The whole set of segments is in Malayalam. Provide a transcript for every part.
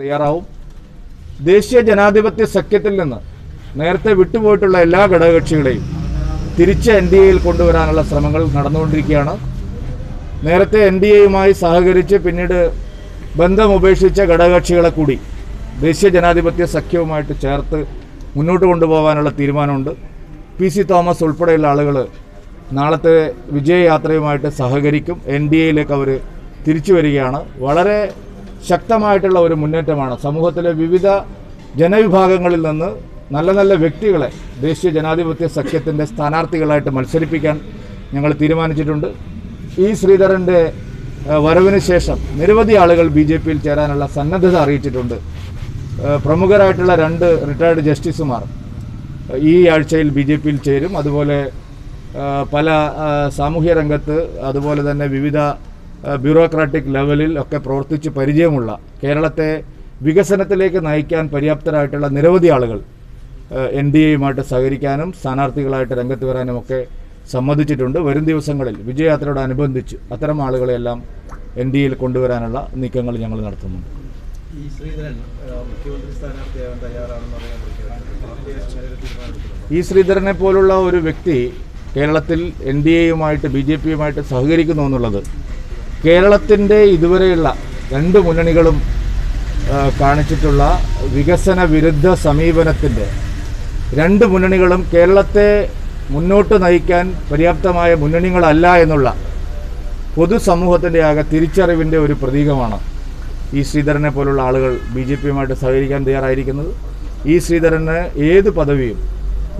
തയ്യാറാവും. ദേശീയ ജനാധിപത്യ സഖ്യത്തിൽ നിന്ന് നേരത്തെ വിട്ടുപോയിട്ടുള്ള എല്ലാ ഘടകകക്ഷികളെയും തിരിച്ച് എൻ ഡി എയിൽ കൊണ്ടുവരാനുള്ള ശ്രമങ്ങൾ നടന്നുകൊണ്ടിരിക്കുകയാണ്. നേരത്തെ എൻ ഡി എയുമായി സഹകരിച്ച് പിന്നീട് ബന്ധം ഉപേക്ഷിച്ച ഘടകകക്ഷികളെ കൂടി ദേശീയ ജനാധിപത്യ സഖ്യവുമായിട്ട് ചേർത്ത് മുന്നോട്ട് കൊണ്ടുപോകാനുള്ള തീരുമാനമുണ്ട്. പി സി തോമസ് ഉൾപ്പെടെയുള്ള ആളുകൾ നാളത്തെ വിജയയാത്രയുമായിട്ട് സഹകരിക്കും. എൻ ഡി എയിലേക്ക് അവർ തിരിച്ചു വരികയാണ്. വളരെ ശക്തമായിട്ടുള്ള ഒരു മുന്നേറ്റമാണ്. സമൂഹത്തിലെ വിവിധ ജനവിഭാഗങ്ങളിൽ നിന്ന് നല്ല നല്ല വ്യക്തികളെ ദേശീയ ജനാധിപത്യ സഖ്യത്തിന്റെ സ്ഥാനാർത്ഥികളായിട്ട് മത്സരിപ്പിക്കാൻ ഞങ്ങൾ തീരുമാനിച്ചിട്ടുണ്ട്. ഈ ശ്രീധരന്റെ വരവിന് ശേഷം നിരവധി ആളുകൾ ബി ജെ പിയിൽ ചേരാനുള്ള സന്നദ്ധത അറിയിച്ചിട്ടുണ്ട്. പ്രമുഖരായിട്ടുള്ള രണ്ട് റിട്ടയർഡ് ജസ്റ്റിസുമാർ ഈ ആഴ്ചയിൽ ബി ജെ പിയിൽ ചേരും. അതുപോലെ പല സാമൂഹ്യ രംഗത്ത് അതുപോലെ തന്നെ വിവിധ ബ്യൂറോക്രാറ്റിക് ലെവലിൽ ഒക്കെ പ്രവർത്തിച്ച് പരിചയമുള്ള കേരളത്തെ വികസനത്തിലേക്ക് നയിക്കാൻ പര്യാപ്തരായിട്ടുള്ള നിരവധി ആളുകൾ എൻ ഡി എയുമായിട്ട് സഹകരിക്കാനും സ്ഥാനാർത്ഥികളായിട്ട് രംഗത്ത് വരാനും ഒക്കെ സമ്മതിച്ചിട്ടുണ്ട്. വരും ദിവസങ്ങളിൽ വിജയയാത്രയോടനുബന്ധിച്ച് അത്തരം ആളുകളെല്ലാം എൻ ഡി എയിൽ കൊണ്ടുവരാനുള്ള നീക്കങ്ങൾ ഞങ്ങൾ നടത്തുന്നുണ്ട്. ഈ ശ്രീധരൻ മുഖ്യമന്ത്രി സ്ഥാനാർത്ഥിയാകാൻ തയ്യാറാണെന്ന് ഈ ശ്രീധരനെ പോലുള്ള ഒരു വ്യക്തി കേരളത്തിൽ എൻ ഡി എയുമായിട്ട് ബി ജെ പിയുമായിട്ട് സഹകരിക്കുന്നു എന്നുള്ളത് കേരളത്തിന്റെ ഇതുവരെയുള്ള രണ്ട് മുന്നണികളും കാണിച്ചിട്ടുള്ള വികസന വിരുദ്ധ സമീപനത്തിന്റെ രണ്ട് മുന്നണികളും കേരളത്തെ മുന്നോട്ട് നയിക്കാൻ പര്യാപ്തമായ മുന്നണികളല്ല എന്നുള്ള പൊതുസമൂഹത്തിന്റെ ആകെ തിരിച്ചറിവിന്റെ ഒരു പ്രതീകമാണ് ഈ ശ്രീധരനെ പോലുള്ള ആളുകൾ ബി ജെ പിയുമായിട്ട് സഹകരിക്കാൻ തയ്യാറായിരിക്കുന്നത് ഈ ശ്രീധരന് ഏത് പദവിയും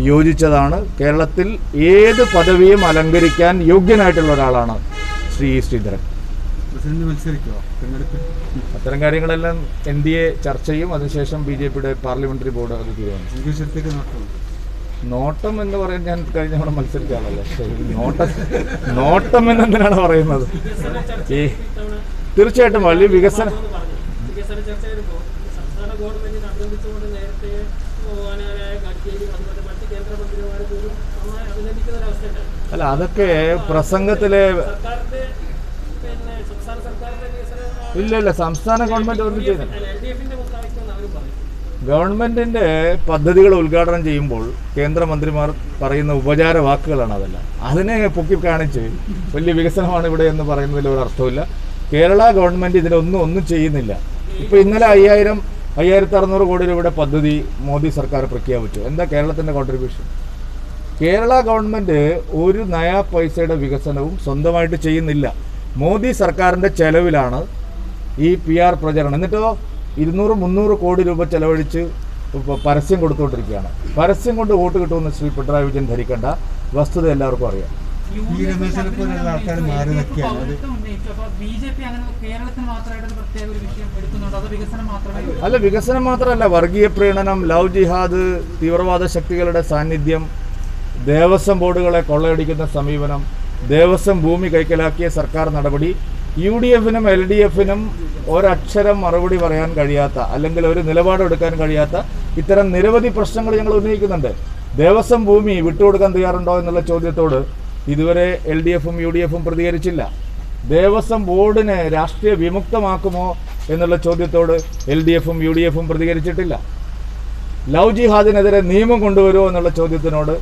യോജിച്ചതാണ് കേരളത്തിൽ ഏത് പദവിയും അലങ്കരിക്കാൻ യോഗ്യനായിട്ടുള്ള ഒരാളാണ് ശ്രീ. ശ്രീധരൻ പ്രസിഡന്റ് മത്സരിക്കുമോ തെരഞ്ഞെടുപ്പിൽ അത്തരം കാര്യങ്ങളെല്ലാം എൻ ഡി എ ചർച്ച ചെയ്യും. അതിനുശേഷം ബി ജെ പിയുടെ പാർലമെന്ററി ബോർഡ് അത് തീരുമാനിക്കും. നോട്ടം. എന്ന് പറയാൻ ഞാൻ കഴിഞ്ഞ തവണ മത്സരിച്ചാണല്ലോ. നോട്ടം നോട്ടം എന്നെന്തിനാണ് പറയുന്നത്? ഈ തീർച്ചയായിട്ടും വലിയ വികസന അല്ല അതൊക്കെ വരുമ്പോൾ സംസ്ഥാന ഗവൺമെന്റിനെ അഭിനന്ദിച്ചുകൊണ്ട് നേരത്തെ ബഹുമാനായ ഗഡ്കരി അതുപോലെ മറ്റ് കേന്ദ്രമന്ത്രിമാരെ പോലും നന്നായി അഭിനന്ദിക്കുന്ന ഒരവസ്ഥയുണ്ട് അല്ല അതൊക്കെ പ്രസംഗത്തിലെ സർക്കാരിന്റെ പിന്നെ സംസ്ഥാന സർക്കാരിന്റെ വികസന ഇല്ല ഇല്ല സംസ്ഥാന ഗവൺമെന്റ് ഗവൺമെന്റിന്റെ പദ്ധതികൾ ഉദ്ഘാടനം ചെയ്യുമ്പോൾ കേന്ദ്രമന്ത്രിമാർ പറയുന്ന ഉപചാര വാക്കുകളാണ് അതെല്ലാം. അതിനെ പൊക്കി കാണിച്ച് വലിയ വികസനമാണ് ഇവിടെ എന്ന് പറയുന്നതിൽ ഒരു അർത്ഥമില്ല കേരള ഗവൺമെന്റ് ഇതിലൊന്നും ഒന്നും ചെയ്യുന്നില്ല. ഇപ്പൊ ഇന്നലെ അയ്യായിരം അയ്യായിരത്തി അറുന്നൂറ് കോടി രൂപയുടെ പദ്ധതി മോദി സർക്കാർ പ്രഖ്യാപിച്ചു. എന്താ കേരളത്തിന്റെ കോൺട്രിബ്യൂഷൻ കേരള ഗവൺമെന്റ് ഒരു നയാ പൈസയുടെ വികസനവും സ്വന്തമായിട്ട് ചെയ്യുന്നില്ല. മോദി സർക്കാരിന്റെ ചെലവിലാണ് ഈ പി ആർ പ്രചരണം. എന്നിട്ടോ ഇരുന്നൂറ് മുന്നൂറ് കോടി രൂപ ചെലവഴിച്ച് പരസ്യം കൊടുത്തുകൊണ്ടിരിക്കുകയാണ് പരസ്യം കൊണ്ട് വോട്ട് കിട്ടുമെന്ന് ശ്രീ പിണറായി വിജയൻ ധരിക്കേണ്ട. വസ്തുത എല്ലാവർക്കും അറിയാം. ഈ രമേശിനെ ആൾക്കാർ മാറി നിൽക്കുകയാണ്. അല്ല വികസനം മാത്രമല്ല വർഗീയ പ്രീണനം ലവ് ജിഹാദ് തീവ്രവാദ ശക്തികളുടെ സാന്നിധ്യം ദേവസ്വം ബോർഡുകളെ കൊള്ളയടിക്കുന്ന സമീപനം ദേവസ്വം ഭൂമി കൈക്കലാക്കിയ സർക്കാർ നടപടി യു ഡി എഫിനും എൽ ഡി എഫിനും ഒരക്ഷരം മറുപടി പറയാൻ കഴിയാത്ത അല്ലെങ്കിൽ ഒരു നിലപാടെടുക്കാൻ കഴിയാത്ത ഇത്തരം നിരവധി പ്രശ്നങ്ങൾ ഞങ്ങൾ ഉന്നയിക്കുന്നുണ്ട്. ദേവസ്വം ഭൂമി വിട്ടുകൊടുക്കാൻ തയ്യാറുണ്ടോ എന്നുള്ള ചോദ്യത്തോട് ഇതുവരെ എൽ ഡി എഫും യു ഡി എഫും പ്രതികരിച്ചില്ല. ദേവസ്വം ബോർഡിനെ രാഷ്ട്രീയ വിമുക്തമാക്കുമോ എന്നുള്ള ചോദ്യത്തോട് എൽ ഡി എഫും യു ഡി എഫും പ്രതികരിച്ചിട്ടില്ല. ലവ് ജിഹാദിനെതിരെ നിയമം കൊണ്ടുവരുമോ എന്നുള്ള ചോദ്യത്തിനോട്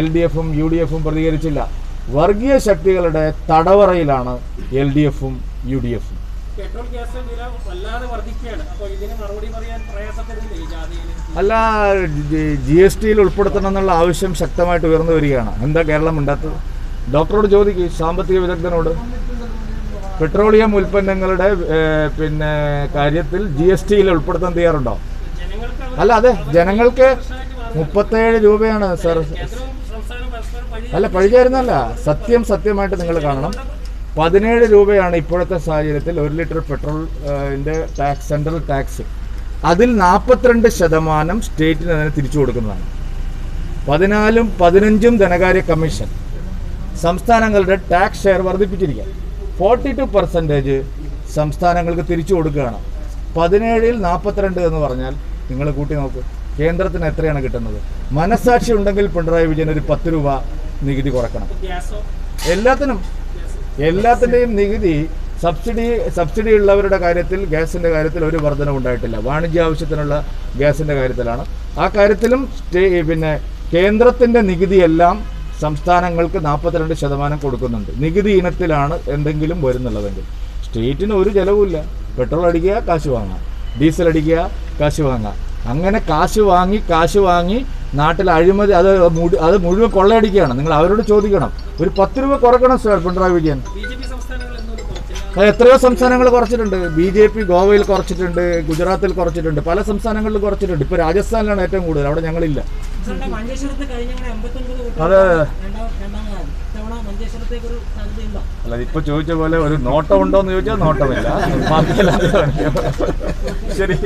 എൽ ഡി എഫും യു ഡി എഫും പ്രതികരിച്ചില്ല. വർഗീയ ശക്തികളുടെ തടവറയിലാണ് എൽ ഡി എഫും യു ഡി എഫും അല്ല ജി എസ് ടിയിൽ ഉൾപ്പെടുത്തണം എന്നുള്ള ആവശ്യം ശക്തമായിട്ട് ഉയർന്നു വരികയാണ്. എന്താ കേരളം ഉണ്ടാത്തത് ഡോക്ടറോട് ചോദിക്കും സാമ്പത്തിക വിദഗ്ധനോട്. പെട്രോളിയം ഉൽപ്പന്നങ്ങളുടെ പിന്നെ കാര്യത്തിൽ ജി എസ് ടിയിൽ ഉൾപ്പെടുത്താൻ തയ്യാറുണ്ടോ? അല്ല അതെ ജനങ്ങൾക്ക് മുപ്പത്തേഴ് രൂപയാണ് സാർ. അല്ല പഴിചായിരുന്നല്ല സത്യം സത്യമായിട്ട് നിങ്ങൾ കാണണം. പതിനേഴ് രൂപയാണ് ഇപ്പോഴത്തെ സാഹചര്യത്തിൽ ഒരു ലിറ്റർ പെട്രോളിന്റെ ടാക്സ് സെൻട്രൽ ടാക്സ്. അതിൽ നാൽപ്പത്തിരണ്ട് ശതമാനം സ്റ്റേറ്റിന് അതിനെ തിരിച്ചു കൊടുക്കുന്നതാണ്. പതിനാലും പതിനഞ്ചും ധനകാര്യ കമ്മീഷൻ സംസ്ഥാനങ്ങളുടെ ടാക്സ് ഷെയർ വർദ്ധിപ്പിച്ചിരിക്കുക ഫോർട്ടി ടു പെർസെന്റേജ് സംസ്ഥാനങ്ങൾക്ക് തിരിച്ചു കൊടുക്കുകയാണ്. പതിനേഴിൽ നാൽപ്പത്തിരണ്ട് എന്ന് പറഞ്ഞാൽ നിങ്ങൾ കൂട്ടി നോക്ക് കേന്ദ്രത്തിന് എത്രയാണ് കിട്ടുന്നത്? മനസാക്ഷി ഉണ്ടെങ്കിൽ പിണറായി വിജയൻ ഒരു പത്ത് രൂപ നികുതി കുറക്കണം. എല്ലാത്തിനും. എല്ലാത്തിന്റെയും നികുതി സബ്സിഡി സബ്സിഡി ഉള്ളവരുടെ കാര്യത്തിൽ ഗ്യാസിന്റെ കാര്യത്തിൽ ഒരു വർധനവ് ഉണ്ടായിട്ടില്ല. വാണിജ്യ ആവശ്യത്തിനുള്ള ഗ്യാസിന്റെ കാര്യത്തിലാണ്. ആ കാര്യത്തിലും സ്റ്റേ പിന്നെ കേന്ദ്രത്തിന്റെ നികുതിയെല്ലാം സംസ്ഥാനങ്ങൾക്ക് നാൽപ്പത്തിരണ്ട് ശതമാനം കൊടുക്കുന്നുണ്ട്. നികുതി ഇനത്തിലാണ് എന്തെങ്കിലും വരുന്നുള്ളതെങ്കിൽ. സ്റ്റേറ്റിന് ഒരു ചിലവുമില്ല. പെട്രോൾ അടിക്കുക കാശ് വാങ്ങാം ഡീസൽ അടിക്കുക കാശ് വാങ്ങാം അങ്ങനെ കാശ് വാങ്ങി കാശ് വാങ്ങി നാട്ടിൽ അഴിമതി അത് അത് മുഴുവൻ കൊള്ളയടിക്കുകയാണ്. നിങ്ങൾ അവരോട് ചോദിക്കണം. ഒരു പത്ത് രൂപ കുറക്കണം സാർ പിണറായി വിജയൻ. എത്രയോ സംസ്ഥാനങ്ങൾ കുറച്ചിട്ടുണ്ട്. ബി ജെ പി ഗോവയിൽ കുറച്ചിട്ടുണ്ട് ഗുജറാത്തിൽ കുറച്ചിട്ടുണ്ട് പല സംസ്ഥാനങ്ങളിൽ കുറച്ചിട്ടുണ്ട്. ഇപ്പോൾ രാജസ്ഥാനിലാണ് ഏറ്റവും കൂടുതൽ അവിടെ ഞങ്ങളില്ല. അതെ. അല്ല ഇപ്പൊ ചോദിച്ച പോലെ ഒരു നോട്ടം ഉണ്ടോ എന്ന് ചോദിച്ചാൽ നോട്ടമില്ല ശരി.